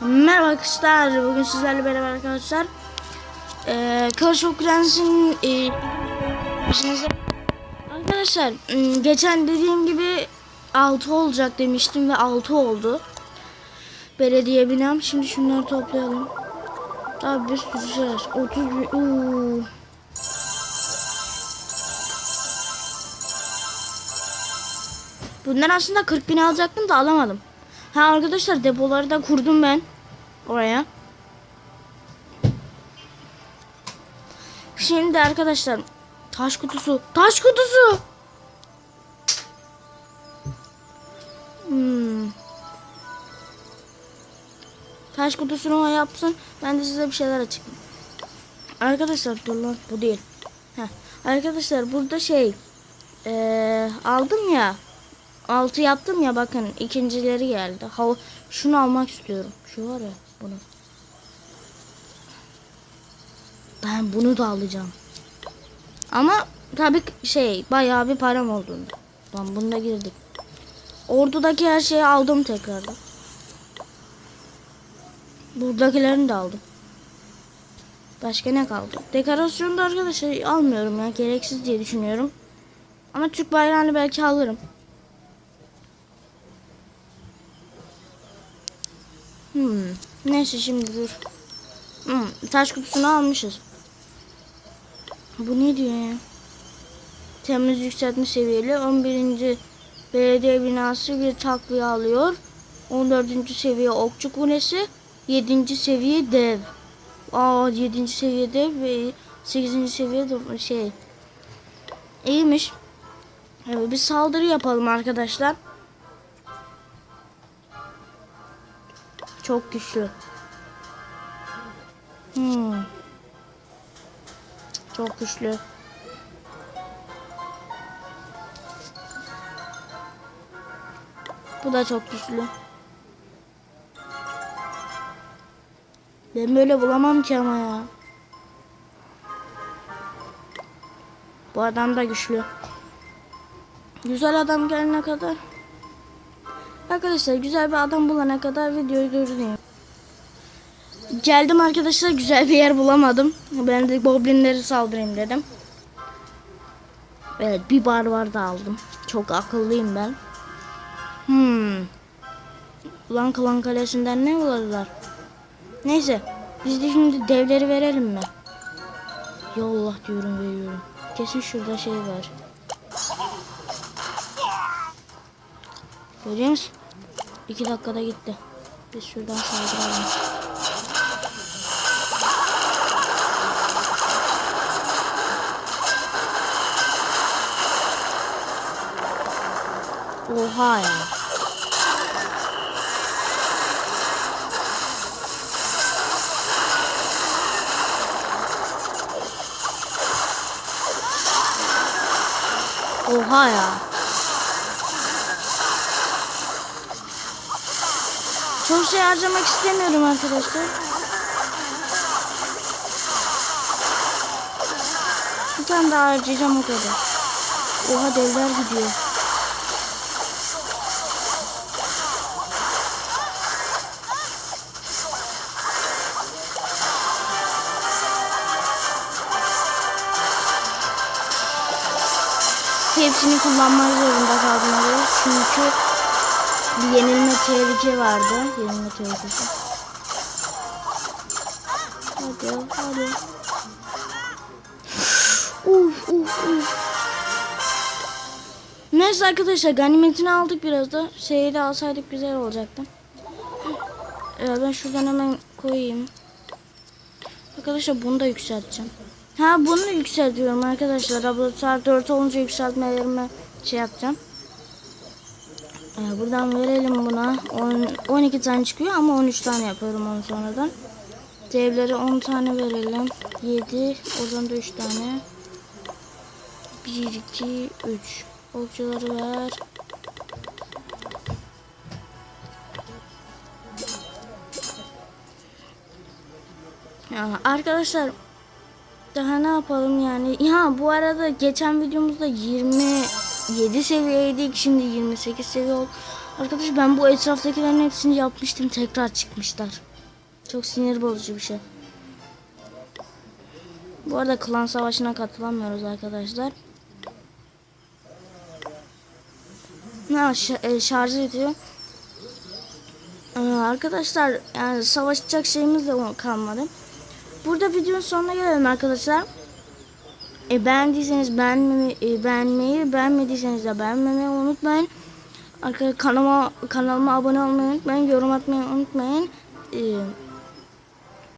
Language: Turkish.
Merhaba arkadaşlar. Bugün sizlerle beraber arkadaşlar. Ee, Clash of Clans'in e, Arkadaşlar geçen dediğim gibi 6 olacak demiştim ve 6 oldu. Belediye binam. Şimdi şunları toplayalım. Abi bir sürü şey var. 30 bin. Oo. Bundan aslında 40 bin alacaktım da alamadım. Ha arkadaşlar depoları da kurdum ben oraya. Şimdi arkadaşlar taş kutusu, taş kutusu. Hmm. Taş kutusunu o yapsın. Ben de size bir şeyler açıklayayım. Arkadaşlar dur lan bu değil. Heh. Arkadaşlar burada şey eee, aldım ya Altı yaptım ya bakın ikincileri geldi. Hava şunu almak istiyorum. Şu var ya bunu. Ben bunu da alacağım. Ama tabii şey bayağı bir param oldu. Ben bunda girdik. Ordudaki her şeyi aldım tekrardan. Buradakilerini de aldım. Başka ne kaldı? Dekorasyonu da arkadaşlar almıyorum ya. Gereksiz diye düşünüyorum. Ama Türk bayrağını belki alırım. Hmm. Neyse şimdi dur. Hmm. Taş kutusunu almışız. Bu ne diyor ya? Temiz yükseltme seviyeli 11. belediye binası bir takviye alıyor. 14. seviye okçu kulesi. 7. seviye dev. Aa 7. seviye dev ve 8. seviye de şey. İyiymiş. Evet, bir saldırı yapalım arkadaşlar. Çok güçlü. Hmm. Çok güçlü. Bu da çok güçlü. Ben böyle bulamam ki ama ya. Bu adam da güçlü. Güzel adam gelene kadar. Arkadaşlar güzel bir adam bulana kadar videoyu durdurayım. Geldim arkadaşlar güzel bir yer bulamadım. Ben de goblinleri saldırayım dedim. Evet bir bar var da aldım. Çok akıllıyım ben. Hmm. Ulan Klan Kalesi'nden ne buladılar? Neyse. Biz de şimdi devleri verelim mi? Yallah diyorum veriyorum. Kesin şurada şey var. Görüyor musun? İki dakikada gitti. Biz şuradan saldıralım. Oha ya. Oha ya. Çok şey harcamak istemiyorum arkadaşlar. Bir tane daha harcayacağım o kadar. Oha devler gidiyor. Hepsini kullanmak zorunda kaldım. Çünkü bir yenilme tehlike vardı. Yenilme tehlikesi. Hadi hadi. Uf uf uf. Neyse arkadaşlar ganimetini aldık biraz da. Şeyi de alsaydık güzel olacaktı. Ee, ben şuradan hemen koyayım. Arkadaşlar bunu da yükselteceğim. Ha bunu yükseltiyorum arkadaşlar. Laboratuvar 4 olunca yükseltmelerimi şey yapacağım. Ee, buradan verelim buna. 10, 12 tane çıkıyor ama 13 tane yapıyorum onu sonradan. Devleri 10 tane verelim. 7. Oradan da 3 tane. 1, 2, 3. Okçuları ver. Arkadaşlar daha ne yapalım yani? Ya bu arada geçen videomuzda 27 seviyeydik. Şimdi 28 seviye oldu. Arkadaşlar ben bu etraftakilerin hepsini yapmıştım. Tekrar çıkmışlar. Çok sinir bozucu bir şey. Bu arada klan savaşına katılamıyoruz arkadaşlar. Ha, e, şarjı bitiyor. Ee, arkadaşlar yani savaşacak şeyimiz de kalmadı. Burada videonun sonuna gelelim arkadaşlar. E, beğendiyseniz beğenmeyi, e, beğenmeyi, beğenmediyseniz de beğenmemeyi unutmayın. Arkadaşlar kanalıma, kanalıma abone olmayı unutmayın. Yorum atmayı unutmayın. E,